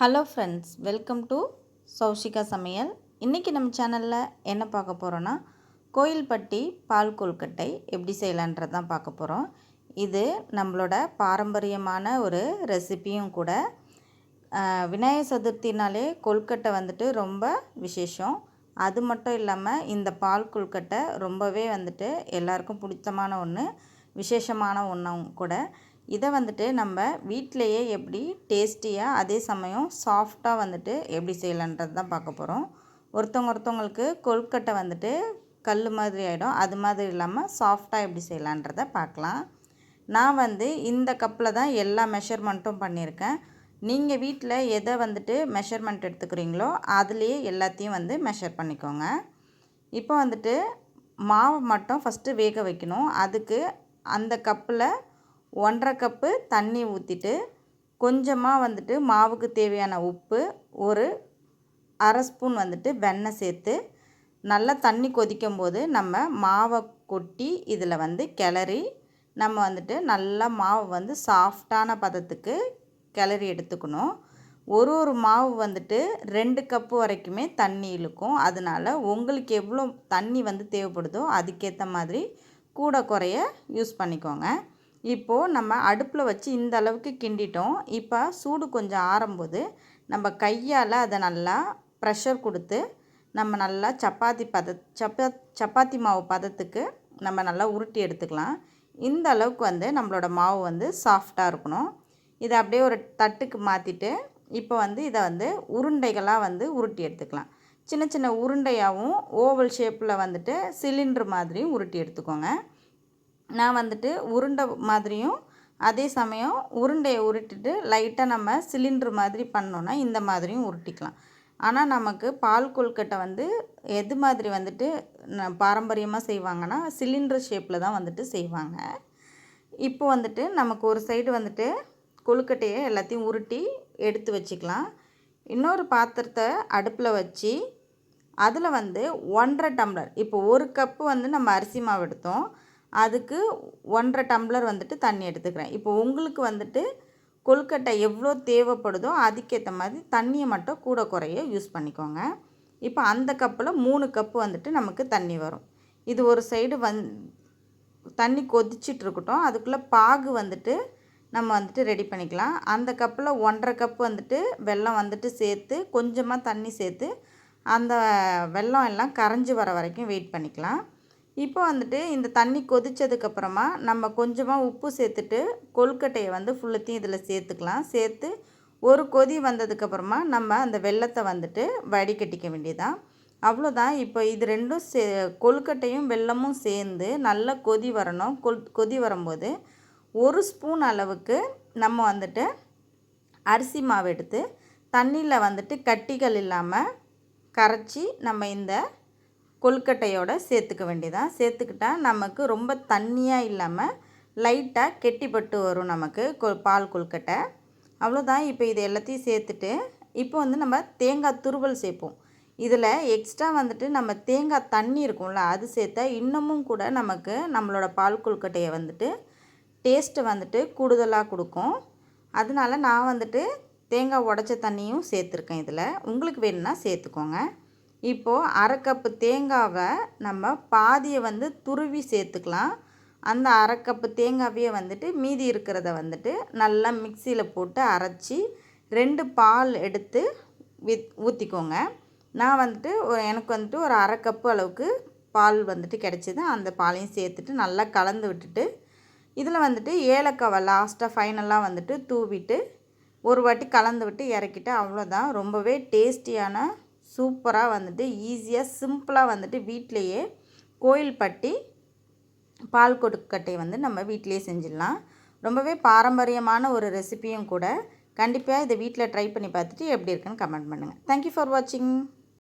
Hello friends welcome to Saushika சமையல் இன்றைக்கி நம்ம சேனலில் என்ன பார்க்க போகிறோன்னா கோயில்பட்டி பால் கொழுக்கட்டை எப்படி செய்யலான்றது தான் பார்க்க போகிறோம் இது நம்மளோட பாரம்பரியமான ஒரு ரெசிபியும் கூட. விநாயகர் சதுர்த்தினாலே கொழுக்கட்டை வந்துட்டு ரொம்ப விசேஷம். அது மட்டும் இல்லாமல் இந்த பால் கொழுக்கட்டை ரொம்பவே வந்துட்டு எல்லாருக்கும் பிடித்தமான ஒன்று விசேஷமான ஒன்றும் கூட. இதை வந்துட்டு நம்ம வீட்டிலையே எப்படி டேஸ்டியாக அதே சமயம் சாஃப்டாக வந்துட்டு எப்படி செய்யலான்றது தான் பார்க்க போகிறோம் ஒருத்தவங்க ஒருத்தவங்களுக்கு கொழுக்கட்டை வந்துட்டு கல் மாதிரி ஆகிடும் அது மாதிரி இல்லாமல் சாஃப்டாக எப்படி செய்யலான்றதை பார்க்கலாம். நான் வந்து இந்த கப்பில் தான் எல்லா மெஷர்மெண்ட்டும் பண்ணியிருக்கேன். நீங்கள் வீட்டில் எதை வந்துட்டு மெஷர்மெண்ட் எடுத்துக்கிறீங்களோ அதுலேயே எல்லாத்தையும் வந்து மெஷர் பண்ணிக்கோங்க. இப்போ வந்துட்டு மாவை மட்டும் ஃபஸ்ட்டு வேக வைக்கணும். அதுக்கு அந்த கப்பில் ஒன்றரை கப்பு தண்ணி ஊற்றிட்டு கொஞ்சமாக வந்துட்டு மாவுக்கு தேவையான உப்பு ஒரு அரை ஸ்பூன் வந்துட்டு வெண்ணெய் சேர்த்து நல்லா தண்ணி கொதிக்கும் போது நம்ம மாவை கொட்டி இதில் வந்து கிளறி நம்ம வந்துட்டு நல்லா மாவு வந்து சாஃப்டான பதத்துக்கு கிளறி எடுத்துக்கணும். ஒரு ஒரு மாவு வந்துட்டு ரெண்டு கப்பு வரைக்குமே தண்ணி இழுக்கும். அதனால உங்களுக்கு எவ்வளோ தண்ணி வந்து தேவைப்படுதோ அதுக்கேற்ற மாதிரி கூட குறைய யூஸ் பண்ணிக்கோங்க. இப்போது நம்ம அடுப்பில் வச்சு இந்த அளவுக்கு கிண்டிட்டோம். இப்போ சூடு கொஞ்சம் ஆறும்போது நம்ம கையால் அதை நல்லா ப்ரெஷர் கொடுத்து நம்ம நல்லா சப்பாத்தி பத சப்பா சப்பாத்தி மாவு பதத்துக்கு நம்ம நல்லா உருட்டி எடுத்துக்கலாம். இந்த அளவுக்கு வந்து நம்மளோட மாவு வந்து சாஃப்டாக இருக்கணும். இதை அப்படியே ஒரு தட்டுக்கு மாற்றிட்டு இப்போ வந்து இதை வந்து உருண்டைகளாக வந்து உருட்டி எடுத்துக்கலாம். சின்ன சின்ன உருண்டையாகவும் ஓவல் ஷேப்பில் வந்துட்டு சிலிண்டர் மாதிரியும் உருட்டி எடுத்துக்கோங்க. நான் வந்துட்டு உருண்டை மாதிரியும் அதே சமயம் உருண்டையை உருட்டிட்டு லைட்டாக நம்ம சிலிண்டர் மாதிரி பண்ணோன்னா இந்த மாதிரியும் உருட்டிக்கலாம். ஆனால் நமக்கு பால் கொழுக்கட்டை வந்து எது மாதிரி வந்துட்டு ந- பாரம்பரியமாக செய்வாங்கன்னா சிலிண்டர் ஷேப்பில் தான் வந்துட்டு செய்வாங்க. இப்போ வந்துட்டு நமக்கு ஒரு சைடு வந்துட்டு கொழுக்கட்டையை எல்லாத்தையும் உருட்டி எடுத்து வச்சுக்கலாம். இன்னொரு பாத்திரத்தை அடுப்பில் வச்சு அதில் வந்து ஒன்றரை டம்ளர் இப்போ ஒரு கப்பு வந்து நம்ம அரிசி மாவு எடுத்தோம். அதுக்கு ஒன்றரை டம்ளர் வந்துட்டு தண்ணி எடுத்துக்கிறேன். இப்போ உங்களுக்கு வந்துட்டு கொழுக்கட்டை எவ்வளோ தேவைப்படுதோ அதுக்கேற்ற மாதிரி தண்ணியை மட்டும் கூட குறைய யூஸ் பண்ணிக்கோங்க. இப்போ அந்த கப்பில் மூணு கப்பு வந்துட்டு நமக்கு தண்ணி வரும். இது ஒரு சைடு வந் தண்ணி கொதிச்சிட்டு இருக்கட்டும். அதுக்குள்ளே பாகு வந்துட்டு நம்ம வந்துட்டு ரெடி பண்ணிக்கலாம். அந்த கப்பில் ஒன்றரை கப்பு வந்துட்டு வெல்லம் வந்துட்டு சேர்த்து கொஞ்சமாக தண்ணி சேர்த்து அந்த வெல்லம் எல்லாம் கரைஞ்சி வர வரைக்கும் வெயிட் பண்ணிக்கலாம். இப்போ வந்துட்டு இந்த தண்ணி கொதித்ததுக்கப்புறமா நம்ம கொஞ்சமாக உப்பு சேர்த்துட்டு கொழுக்கட்டையை வந்து ஃபுல்லத்தையும் இதில் சேர்த்துக்கலாம். சேர்த்து ஒரு கொதி வந்ததுக்கப்புறமா நம்ம அந்த வெல்லத்தை வந்துட்டு வடிகட்டிக்க வேண்டியதான் அவ்வளோதான் இப்போ இது ரெண்டும் சே கொழுக்கட்டையும் வெல்லமும் சேர்ந்து நல்லா கொதி வரணும். கொ கொதி வரும்போது ஒரு ஸ்பூன் அளவுக்கு நம்ம வந்துட்டு அரிசி மாவு எடுத்து தண்ணியில் வந்துட்டு கட்டிகள் இல்லாமல் கரைச்சி நம்ம இந்த கொழுக்கட்டையோட சேர்த்துக்க வேண்டியதான் சேர்த்துக்கிட்டா நமக்கு ரொம்ப தண்ணியாக இல்லாமல் லைட்டாக கெட்டிப்பட்டு வரும் நமக்கு கொ பால் கொழுக்கட்டை. அவ்வளோதான் இப்போ இது எல்லாத்தையும் சேர்த்துட்டு இப்போ வந்து நம்ம தேங்காய் துருவல் சேர்ப்போம். இதில் எக்ஸ்ட்ரா வந்துட்டு நம்ம தேங்காய் தண்ணி இருக்கும்ல அது சேர்த்தா இன்னமும் கூட நமக்கு நம்மளோட பால் கொழுக்கட்டையை வந்துட்டு டேஸ்ட்டு வந்துட்டு கூடுதலாக கொடுக்கும். அதனால நான் வந்துட்டு தேங்காய் உடச்ச தண்ணியும் சேர்த்துருக்கேன் இதில். உங்களுக்கு வேணும்னா சேர்த்துக்கோங்க. இப்போது அரை கப்பு தேங்காவை நம்ம பாதியை வந்து துருவி சேர்த்துக்கலாம். அந்த அரை கப்பு தேங்காவையே வந்துட்டு மீதி இருக்கிறத வந்துட்டு நல்லா மிக்சியில் போட்டு அரைச்சி ரெண்டு பால் எடுத்து வித் ஊற்றிக்கோங்க நான் வந்துட்டு எனக்கு வந்துட்டு ஒரு அரை கப்பு அளவுக்கு பால் வந்துட்டு கிடச்சிது. அந்த பாலையும் சேர்த்துட்டு நல்லா கலந்து விட்டுட்டு இதில் வந்துட்டு ஏலக்காவை லாஸ்ட்டாக ஃபைனலாக வந்துட்டு தூவிட்டு ஒரு வாட்டி கலந்து விட்டு இறக்கிட்டு அவ்வளோதான் ரொம்பவே டேஸ்டியான சூப்பராக வந்துட்டு ஈஸியாக சிம்பிளாக வந்துட்டு வீட்டிலையே கோயில்பட்டி பால் கொடுக்கட்டை வந்து நம்ம வீட்டிலேயே செஞ்சிடலாம். ரொம்பவே பாரம்பரியமான ஒரு ரெசிபியும் கூட. கண்டிப்பாக இதை வீட்டில் ட்ரை பண்ணி பார்த்துட்டு எப்படி இருக்குன்னு கமெண்ட் பண்ணுங்கள் தேங்க்யூ ஃபார் வாட்சிங்